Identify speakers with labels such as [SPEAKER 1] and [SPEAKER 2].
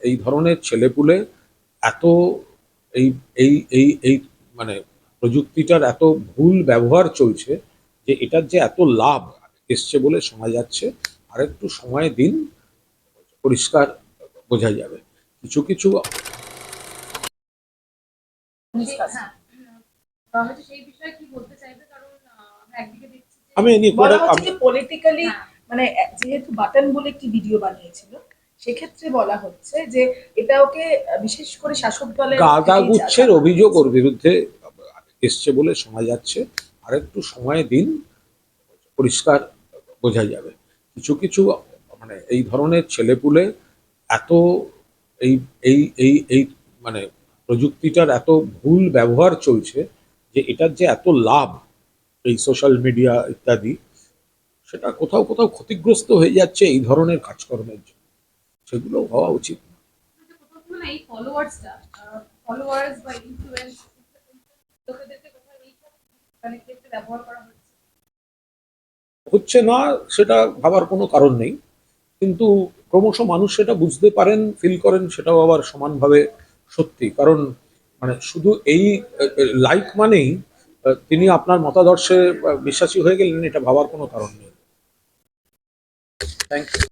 [SPEAKER 1] এই ধরনের ছেলেপুলে এত এই এই এই এই মানে প্রযুক্তিটার এত ভুল ব্যবহার চলছে যে এটার যে এত লাভ এসছে বলে শোনা যাচ্ছে আর একটু সময় দিন পরিষ্কার বোঝা যাবে। কিছু কিছু
[SPEAKER 2] হ্যাঁ,
[SPEAKER 1] আমি
[SPEAKER 3] পলিটিক্যালি মানে যেহেতু বাটন বলে একটি ভিডিও বানিয়েছিল সেক্ষেত্রে বলা হচ্ছে যে এটা ওকে বিশেষ করে শাসক দলের
[SPEAKER 1] গাদা গুচ্ছের অভিযোগ ওর বিরুদ্ধে এসছে বলে শোনা যাচ্ছে। আর একটু সময় দিন পরিষ্কার বোঝা যাবে। কিছু কিছু মানে এই ধরনের ছেলেপুলে এত এই এই এই এই মানে প্রযুক্তিটার এত ভুল ব্যবহার চলছে যে এটার যে এত লাভ এই সোশ্যাল মিডিয়া ইত্যাদি সেটা কোথাও কোথাও ক্ষতিগ্রস্ত হয়ে যাচ্ছে এই ধরনের কাজকর্মের জন্য। সেগুলো হওয়া উচিত।
[SPEAKER 2] মানে ক্ষেত্রে ব্যবহার করা হচ্ছে?
[SPEAKER 1] না সেটা ভাবার কোনো কারণ নেই। কিন্তু ক্রমশ মানুষ সেটা বুঝতে পারেন ফিল করেন সেটাও আবার সমানভাবে সত্যি। কারণ মানে শুধু এই লাইক মানেই আহ, তিনি আপনার মতাদর্শে বিশ্বাসী হয়ে গেলেন এটা ভাবার কোনো কারণ নেই। Thank you